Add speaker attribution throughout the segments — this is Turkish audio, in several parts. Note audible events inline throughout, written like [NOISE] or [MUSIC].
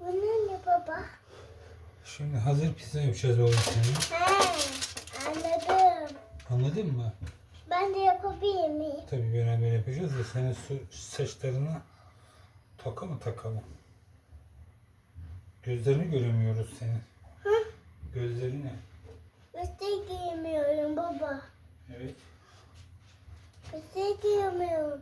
Speaker 1: Bu ne baba?
Speaker 2: Şimdi hazır pizza yapacağız oğlum seninle.
Speaker 1: He, anladım.
Speaker 2: Anladın mı?
Speaker 1: Ben de yapabilir miyim?
Speaker 2: Tabii beraber yapacağız da senin su saçlarına taka mı takalım? Gözlerini göremiyoruz senin.
Speaker 1: Hı?
Speaker 2: Gözlerini.
Speaker 1: Üste giymiyorum baba.
Speaker 2: Evet.
Speaker 1: Üste giymiyorum.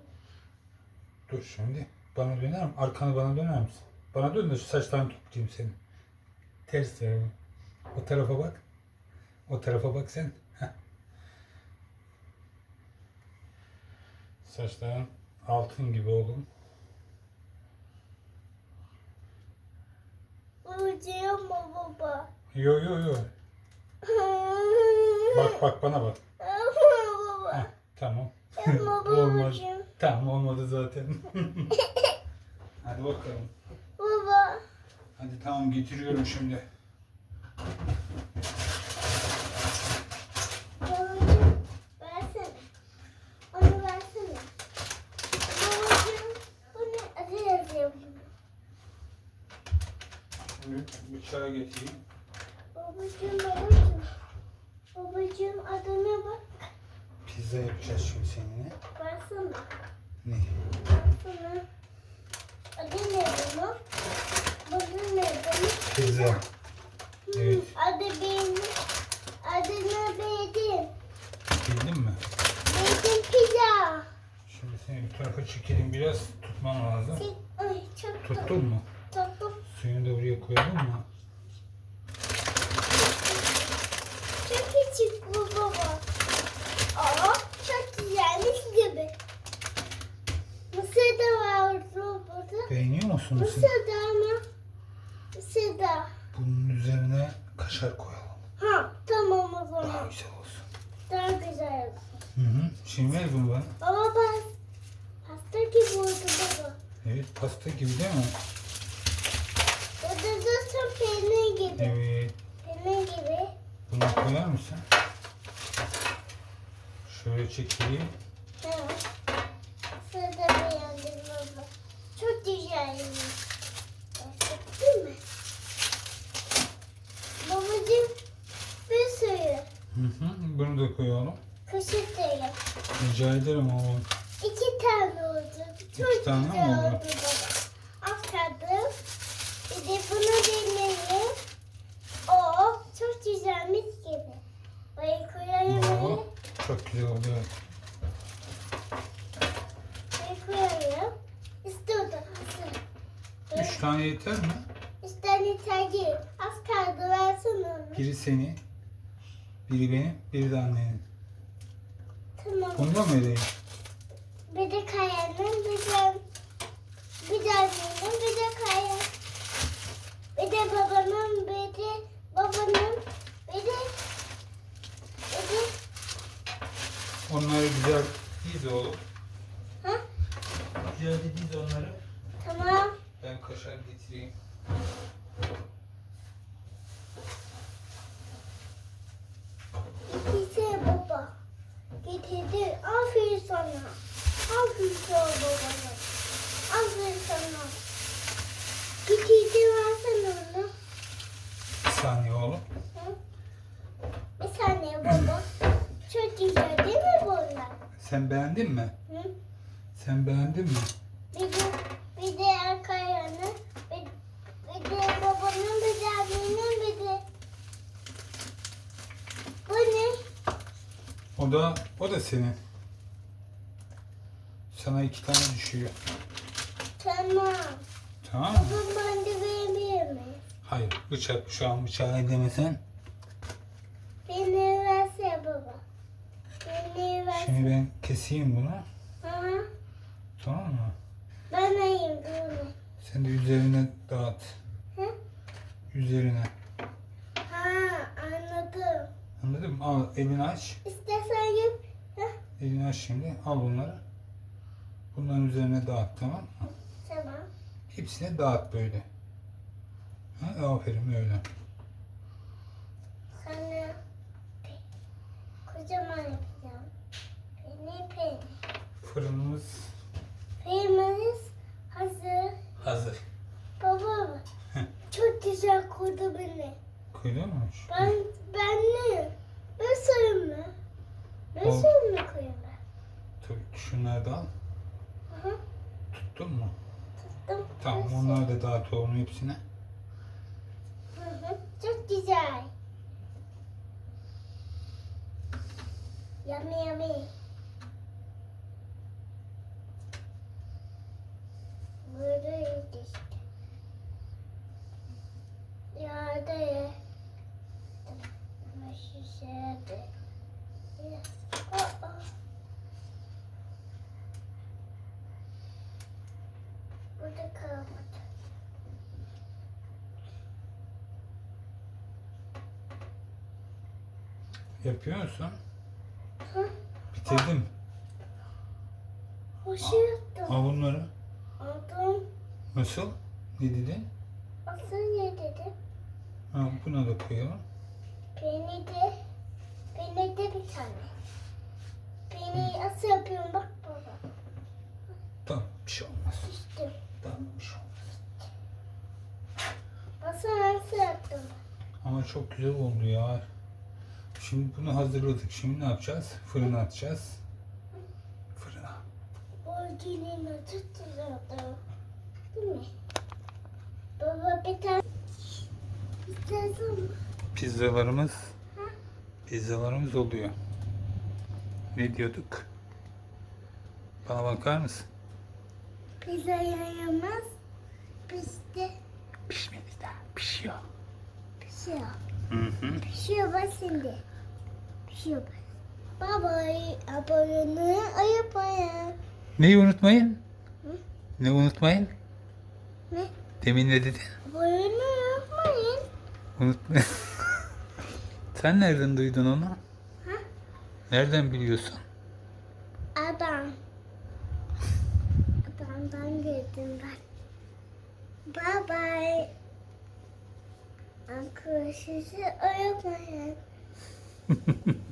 Speaker 2: Dur şimdi. Bana döner mi? Arkanı bana döner misin? Bana dön de şu saçlarını toplayayım senin. Ters ver. O tarafa bak. O tarafa bak sen. Heh. Saçların altın gibi oğlum.
Speaker 1: Uyuyacağım mı baba?
Speaker 2: Yo yo yo. Bak bak bana bak.
Speaker 1: baba.
Speaker 2: Heh, tamam. [LAUGHS]
Speaker 1: Babacığım.
Speaker 2: Tamam olmadı zaten. [LAUGHS] Hadi bakalım. Hadi tamam getiriyorum şimdi. Bıçağı getireyim.
Speaker 1: Babacığım babacığım. Babacığım adına bak.
Speaker 2: Pizza yapacağız şimdi seninle.
Speaker 1: Versene.
Speaker 2: Ne?
Speaker 1: Versene. Adı ne bunun?
Speaker 2: Pizza. Evet.
Speaker 1: Adı benim. Adını beğendim.
Speaker 2: Bildin mi?
Speaker 1: Beğendim pizza.
Speaker 2: Şimdi seni bir tarafa çekelim biraz. Tutman lazım.
Speaker 1: Ay çok
Speaker 2: Tuttun mu?
Speaker 1: Tuttum.
Speaker 2: Suyunu da buraya koyalım mı?
Speaker 1: Çok küçük bu baba. Aa çok güzelmiş gibi. Mısır da var burada.
Speaker 2: Beğeniyor musun?
Speaker 1: Mısır? da ama. Mısır da.
Speaker 2: Bunun üzerine kaşar koyalım.
Speaker 1: Ha tamam o
Speaker 2: Daha
Speaker 1: zaman.
Speaker 2: güzel olsun.
Speaker 1: Daha güzel olsun.
Speaker 2: Hı hı. Şimdi ver bunu bana.
Speaker 1: Baba pas. Pasta gibi oldu baba.
Speaker 2: Evet pasta gibi değil mi?
Speaker 1: Burada da peynir gibi.
Speaker 2: Evet.
Speaker 1: Peynir gibi.
Speaker 2: Bunu koyar mısın? Şöyle çekeyim.
Speaker 1: Ha. Mısır da beğendim baba. Çok güzelmiş. Değil mi? Babacığım bir suyu.
Speaker 2: Hı hı. Bunu da koyalım.
Speaker 1: Kaşık da yap.
Speaker 2: Rica ederim oğlum.
Speaker 1: İki tane oldu. Çok
Speaker 2: İki tane mi
Speaker 1: güzel
Speaker 2: oldu?
Speaker 1: oldu baba. Aferin. Bir de bunu deneyelim. Oo, çok güzelmiş gibi. Buraya koyayım.
Speaker 2: Oo, çok güzel oldu. evet.
Speaker 1: Buraya koyayım. İşte.
Speaker 2: Üç tane yeter mi?
Speaker 1: İşte tercih. Az kaldı versene onu.
Speaker 2: Biri seni, biri benim, biri de annenin.
Speaker 1: Tamam.
Speaker 2: Bunu da mı vereyim?
Speaker 1: Bir de kayanın, bir de bir de annenin, bir de kayan. Bir de babanın, bir de babanın, bir de bir de
Speaker 2: Onları güzel diz oğlum.
Speaker 1: ha?
Speaker 2: Güzel de diz onları.
Speaker 1: Tamam.
Speaker 2: Ben kaşar getireyim.
Speaker 1: Getirse baba. Getirdi. Aferin sana. Aferin sana. Getirdi versene onu.
Speaker 2: Bir oğlum.
Speaker 1: Hı? Bir saniye baba. Çok güzel değil mi bunlar?
Speaker 2: Sen beğendin mi?
Speaker 1: Hı?
Speaker 2: Sen beğendin mi?
Speaker 1: Bir de, bir de Erkaya'nın, bir, bir de babanın, bir de annenin, bir de... Bu ne?
Speaker 2: O da o da senin. Sana iki tane düşüyor.
Speaker 1: Tamam.
Speaker 2: Tamam mı?
Speaker 1: Babam ben de verebilir mi?
Speaker 2: Hayır. Bıçak şu an bıçağı ellemesen.
Speaker 1: Beni verse baba. Beni verse.
Speaker 2: Şimdi ben keseyim bunu.
Speaker 1: Hı?
Speaker 2: Tamam mı?
Speaker 1: Ben ayım bunu.
Speaker 2: Sen de üzerine dağıt.
Speaker 1: Hı?
Speaker 2: Üzerine.
Speaker 1: Ha anladım.
Speaker 2: Anladın mı? Al elini aç.
Speaker 1: İstersen yap.
Speaker 2: Elini aç şimdi. Al bunları. Bunların üzerine dağıt tamam mı?
Speaker 1: Tamam.
Speaker 2: Hepsine dağıt böyle. Ha, aferin öyle.
Speaker 1: Sana kocaman yapacağım. Beni peynir.
Speaker 2: Fırınımız
Speaker 1: Peynirimiz hazır.
Speaker 2: hazır.
Speaker 1: Baba
Speaker 2: Heh.
Speaker 1: koydu beni.
Speaker 2: Koydun mu?
Speaker 1: Ben, ben ne? Ben sayımla. Ben
Speaker 2: Ol-
Speaker 1: sayımla koyayım ben.
Speaker 2: Dur, şunları da al.
Speaker 1: Hı.
Speaker 2: Tuttun mu?
Speaker 1: Tuttum.
Speaker 2: Tamam
Speaker 1: Ben
Speaker 2: onları da dağıt oğlum hepsine.
Speaker 1: Hı hı. Çok güzel. Yummy yummy. Buradaydı işte. Yağda ye. Ama şişede. Biraz. Aa. Burada kalmadı.
Speaker 2: Yapıyor musun?
Speaker 1: Hı?
Speaker 2: Bitirdim.
Speaker 1: Hoş yaptım.
Speaker 2: Al bunları.
Speaker 1: Aldım.
Speaker 2: Nasıl? Ne dedin?
Speaker 1: Asıl ne dedi?
Speaker 2: Ha, buna da koyalım.
Speaker 1: Beni de, beni de bir tane. Beni asıl yapıyorum bak baba.
Speaker 2: Tamam bir şey olmaz.
Speaker 1: Düştüm.
Speaker 2: Tamam bir şey olmaz.
Speaker 1: Asıl nasıl yaptım?
Speaker 2: Ama çok güzel oldu ya. Şimdi bunu hazırladık. Şimdi ne yapacağız? Fırına atacağız. Fırına.
Speaker 1: O dilimi tutturdu. Değil mi? Baba bir tane İstersen?
Speaker 2: Pizzalarımız
Speaker 1: Ha?
Speaker 2: pizzalarımız oluyor. Ne diyorduk? Bana bakar mısın?
Speaker 1: Pizza yayamaz. Bizde
Speaker 2: Pişmedi daha. Pişiyor.
Speaker 1: pişiyor.
Speaker 2: Hı hı.
Speaker 1: Pişiyor bak şimdi. Pişiyor bak. Baba abone ayıpaya.
Speaker 2: Neyi unutmayın?
Speaker 1: Hı?
Speaker 2: Ne unutmayın?
Speaker 1: Ne?
Speaker 2: Demin ne dedin?
Speaker 1: Abone yapmayın.
Speaker 2: Unutmayın. [LAUGHS] Sen nereden duydun onu?
Speaker 1: Ha?
Speaker 2: Nereden biliyorsun?
Speaker 1: Adam. Adamdan girdim ben. Bye bye. Arkadaşınızı aramayın. [LAUGHS]